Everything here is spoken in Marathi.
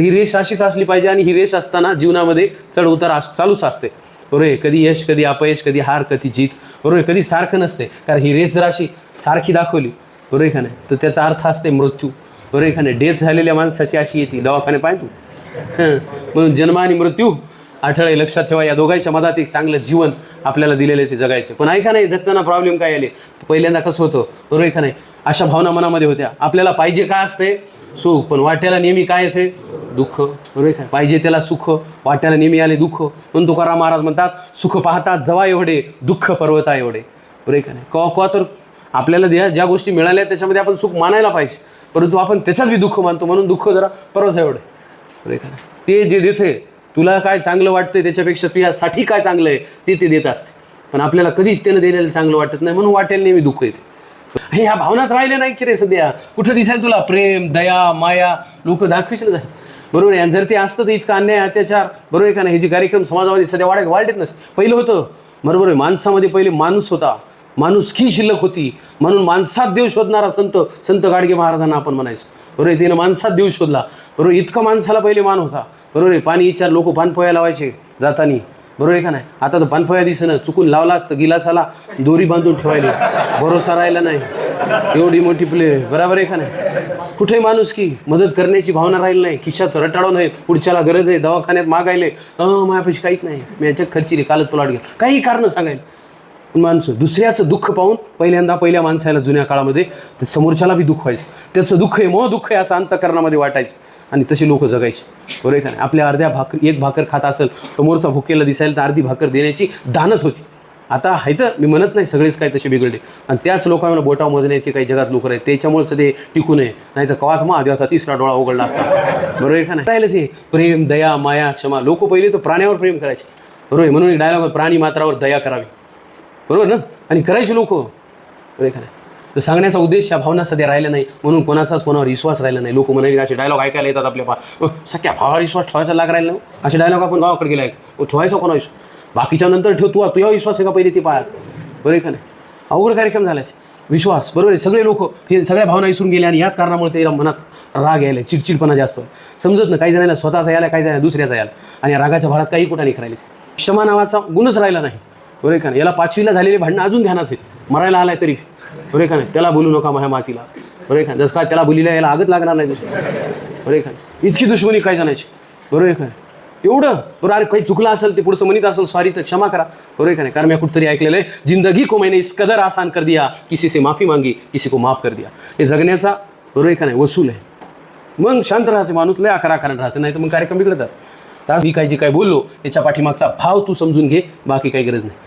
तर ही रेष अशीच असली पाहिजे आणि ही रेष असताना जीवनामध्ये चढ उतार अस- चालूच असते. बरोबर आहे? कधी यश कधी अपयश कधी हार कधी जीत. बरोबर आहे? कधी सारखं नसते. कारण ही रेष जर अशी सारखी दाखवली बरोबर आहे का नाही? तर त्याचा अर्थ असते मृत्यू. बरोबर आहे का नाही? डेथ झालेल्या माणसाची अशी येते. दवाखाने पाहिजे हं. म्हणून जन्म आणि मृत्यू आठळे लक्षात ठेवा. या दोघांच्या मधात एक चांगलं जीवन आपल्याला दिलेलं आहे ते जगायचं. पण ऐका नाही? जगताना प्रॉब्लेम काय आले? पहिल्यांदा कसं होतं? बरोबर आहे का नाही? अशा भावना मनामध्ये होत्या. आपल्याला पाहिजे काय असते? सुख. पण वाट्याला नेहमी काय येते? दुःख. बरोबर काय पाहिजे त्याला सुख वाट्याला नेहमी आले दुःख. म्हणून तुकाराम महाराज म्हणतात सुख पाहतात जवा एवढे दुःख पर्वता एवढे. बरोबर का नाही? कवा कवा तर आपल्याला ज्या ज्या गोष्टी मिळाल्या त्याच्यामध्ये आपण सुख मानायला पाहिजे. परंतु आपण त्याच्यात बी दुःख मानतो म्हणून दुःख जरा पर्वत एवढे. बरोबर का नाही? ते जे देते तुला काय चांगलं वाटतंय त्याच्यापेक्षा तुझ्यासाठी काय चांगलं आहे ते ते देत असते. पण आपल्याला कधीच त्यानं देण्याला चांगलं वाटत नाही म्हणून वाटेल नेहमी दुःख येते. हे ह्या भावनाच राहिल्या नाही की रे सध्या. कुठं दिसायला तुला? प्रेम दया माया. लोक दाखवीच ना. बरोबर आहे. आणि जर ते असतं तर इतका अन्याय अत्याचार. बरोबर आहे का नाही? हे जे कार्यक्रम समाजामध्ये सध्या वाढत वाढत नसते पहिलं होतं. बरोबर आहे. माणसामध्ये पहिले माणूस होता. माणूस की शिल्लक होती? म्हणून माणसात देव शोधणारा संत संत गाडगे महाराजांना आपण म्हणायचो. बरोबर तिनं माणसात देव शोधला. बरोबर इतका माणसाला पहिले मान होता. बरोबर आहे. पाणी विचार लोक पानपोया लावायचे जातानी. बरोबर आहे का नाही? आता तर पानपोया दिसणं चुकून लावला असतं गिलासाला दोरी बांधून ठेवायला. भरोसा राहिला नाही. एवढी मोठी प्ले बरोबर आहे का नाही? कुठे माणूस की मदत करण्याची भावना राहील नाही खिशात रटाळून नाही पुढच्याला गरज आहे दवाखान्यात मागायले. अं माझ्यापाशी काहीच नाही. मी याच्या खर्ची कालच तुला घ्या काही कारण सांगायला. पण माणसं दुसऱ्याचं दुःख पाहून पहिल्यांदा पहिल्या माणसाला जुन्या काळामध्ये ते समोरच्याला बी दुःख व्हायचं. त्याचं दुःख आहे मोह दुःख आहे असं अंतकरणामध्ये वाटायचं. आणि तशी लोक जगायचे. बरोबर आहे का नाही? आपल्या अर्ध्या भाकर एक भाकर खात असेल समोरचा भुकेला दिसायला तर अर्धी भाकर देण्याची दानत होती. आता आहे तर मी म्हणत नाही सगळेच काय तसे बिघडले. आणि त्याच लोकांना बोटाव मोजण्याचे काही जगात लोक आहेत त्याच्यामुळेच ते टिकू नये. नाही तर कवाच महादेवाचा तिसरा डोळा उघडला असता. बरोबर आहे का नाही? राहिलं ते. प्रेम दया माया क्षमा. लोक पहिले तर प्राण्यावर प्रेम करायचे. बरोबर आहे? म्हणून डायलॉग प्राणी मात्रावर दया करावी. बरोबर ना? आणि करायचे लोक. बरोबर आहे का नाही? तर सांगण्याचा उद्देश या भावना सध्या राहिला नाही. म्हणून कोणाचाच कोणावर विश्वास राहिला नाही. लोक म्हणाले असे डायलॉग ऐकायला येतात आपल्या पा सख्या भावावर विश्वास ठेवायचा लाग राहिला असे डायलॉग आपण गावाकडे गेला आहे ठेवायचा कोणा विश्वास? बाकीच्या नंतर ठेव तू तुझ्या विश्वास आहे का पहिले ती पाहत? बरोबर आहे का नाही? अवघड कार्यक्रम झालाच विश्वास बरोबर आहे. सगळे लोक हे सगळ्या भावना विसरून गेले आणि याच कारणामुळे त्याला मनात राग यायला चिडचिडपणा जास्त समजत ना काही जणांना स्वतःचा यायला काही जणांना दुसऱ्याचा यायला आणि रागाच्या भरात काही कुठं नाही राहिले क्षमा नावाचा गुणच राहिला नाही. बरोबर आहे का नाही? याला पाचवीला झालेले भांडणं अजून ध्यानात आहेत. मरायला आलाय तरी. बरोबर का नाही? त्याला बोलू नका माझ्या मातीला. बरोबर आहे का जसं काय त्याला बोलीला याला आगत लागणार नाही बरं बरोबर आहे का नाही? इतकी दुश्मनी काय जणांची. बरोबर आहे का एवढं? बरं अरे काही चुकलं असेल ते पुढचं म्हणत असेल सॉरी तर क्षमा करा. बरोबर का नाही? कारण मी कुठतरी ऐकलेलं आहे. जिंदगी को मैंने इस कदर आसान कर दिया किसी से माफी मांगी किसी को माफ कर दिया. हे जगण्याचा बरोबर का नाही वसूल आहे. मग शांत राहते माणूस लय अकरा कारण राहते नाही तर मग कार्यक्रम बिघडतात. तास मी काय जे काय बोललो याच्या पाठीमागचा भाव तू समजून घे बाकी काही गरज नाही.